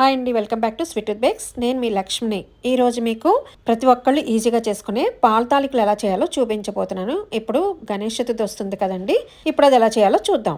Hi అండి welcome back to sweet bakes. నేను మీ లక్ష్మిని. ఈరోజు మీకు ప్రతి ఒక్కళ్ళు ఈజీగా చేసుకునే పాల తాలికలు ఎలా చేయాలో చూపించబోతున్నాను. ఇప్పుడు గణేష్ చతుర్థి వస్తుంది కదండి ఇప్పుడు అది ఎలా చేయాలో చూద్దాం.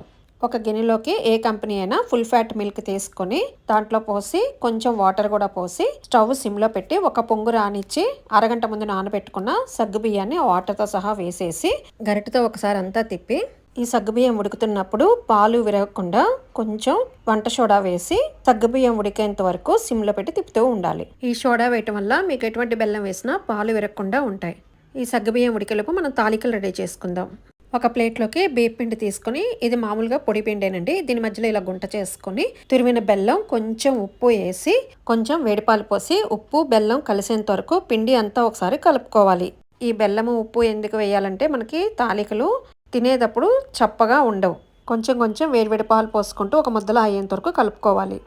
ఒక గిన్నెలోకి ఏ కంపెనీ అయినా ఫుల్ ఫ్యాట్ మిల్క్ తీసుకొని దాంట్లో పోసి కొంచెం వాటర్ కూడా పోసి స్టవ్ సిమ్లో పెట్టి ఒక పొంగు రానిచ్చి అరగంట ముందు నానబెట్టుకున్న సగ్గు బియ్యాన్ని వాటర్తో సహా వేసేసి గరిటతో ఒకసారి అంతా తిప్పి ఈ సగ్గుబియ్యం ఉడుకుతున్నప్పుడు పాలు విరగకుండా కొంచెం వంట సోడా వేసి సగ్గుబియ్యం ఉడికేంత వరకు సిమ్లో పెట్టి తిప్పుతూ ఉండాలి. ఈ సోడా వేయటం వల్ల మీకు ఎటువంటి బెల్లం వేసినా పాలు విరగకుండా ఉంటాయి. ఈ సగ్గుబియ్యం ఉడికేలోపు మనం తాలికలు రెడీ చేసుకుందాం. ఒక ప్లేట్లోకి బియ్య పిండి తీసుకొని ఇది మామూలుగా పొడి పిండేనండి దీని మధ్యలో ఇలా గుంట చేసుకొని తురిమిన బెల్లం కొంచెం ఉప్పు వేసి కొంచెం వేడిపాలు పోసి ఉప్పు బెల్లం కలిసేంత వరకు పిండి అంతా ఒకసారి కలుపుకోవాలి. ఈ బెల్లము ఉప్పు ఎందుకు వేయాలంటే మనకి తాలికలు తినేటప్పుడు చప్పగా ఉండవు. కొంచెం కొంచెం వేడివేడి పాలు పోసుకుంటూ ఒక ముద్దలా అయ్యేంత వరకు కలుపుకోవాలి.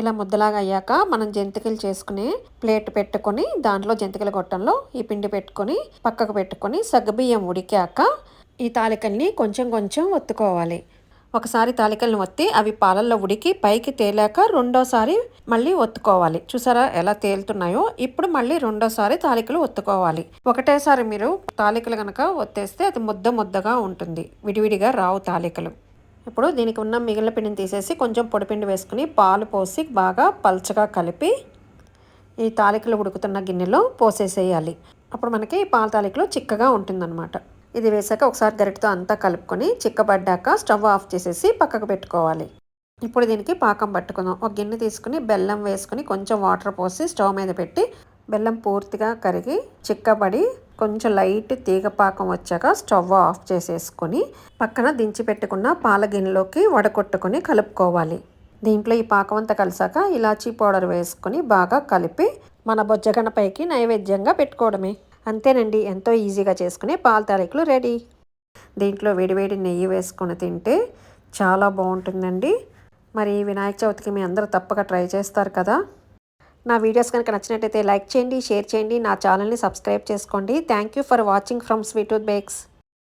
ఇలా ముద్దలాగా అయ్యాక మనం జంతికలు చేసుకుని ప్లేట్ పెట్టుకొని దాంట్లో జంతికల గొట్టంలో ఈ పిండి పెట్టుకొని పక్కకు పెట్టుకొని సగ్గుబియ్యం ఉడికాక ఈ తాలికల్ని కొంచెం కొంచెం ఒత్తుకోవాలి. ఒకసారి తాలికలను ఒత్తి అవి పాలల్లో ఉడికి పైకి తేలాక రెండోసారి మళ్ళీ ఒత్తుకోవాలి. చూసారా ఎలా తేలుతున్నాయో? ఇప్పుడు మళ్ళీ రెండోసారి తాలికలు ఒత్తుకోవాలి. ఒకటేసారి మీరు తాలికలు కనుక ఒత్తేస్తే అది ముద్ద ముద్దగా ఉంటుంది. విడివిడిగా రావు తాలికలు. ఇప్పుడు దీనికి ఉన్న మిగిలిన పిండిని తీసేసి కొంచెం పొడిపిండి వేసుకుని పాలు పోసి బాగా పల్చగా కలిపి ఈ తాలికలు ఉడుకుతున్న గిన్నెలో పోసేసేయాలి. అప్పుడు మనకి ఈ పాల తాలికలు చిక్కగా ఉంటుందన్నమాట. ఇది వేసాక ఒకసారి గరిటతో అంతా కలుపుకొని చిక్కబడ్డాక స్టవ్ ఆఫ్ చేసేసి పక్కకు పెట్టుకోవాలి. ఇప్పుడు దీనికి పాకం పట్టుకుందాం. ఒక గిన్నె తీసుకుని బెల్లం వేసుకుని కొంచెం వాటర్ పోసి స్టవ్ మీద పెట్టి బెల్లం పూర్తిగా కరిగి చిక్కబడి కొంచెం లైట్ తీగ పాకం వచ్చాక స్టవ్ ఆఫ్ చేసేసుకొని పక్కన దించి పెట్టుకున్న పాల గిన్నెలోకి వడకొట్టుకొని కలుపుకోవాలి. దీంట్లో ఈ పాకం అంతా కలిసాక ఇలాచీ పౌడర్ వేసుకొని బాగా కలిపి మన బొజ్జగనపైకి నైవేద్యంగా పెట్టుకోవడమే. అంతేనండి ఎంతో ఈజీగా చేసుకునే పాల తారీఖులు రెడీ. దీంట్లో వేడివేడి నెయ్యి వేసుకొని తింటే చాలా బాగుంటుందండి. మరి వినాయక చవితికి మీ అందరూ తప్పక ట్రై చేస్తారు కదా. నా వీడియోస్ కనుక నచ్చినట్టయితే లైక్ చేయండి షేర్ చేయండి. నా ఛానల్ని సబ్స్క్రైబ్ చేసుకోండి. Thank you for watching from sweet bakes.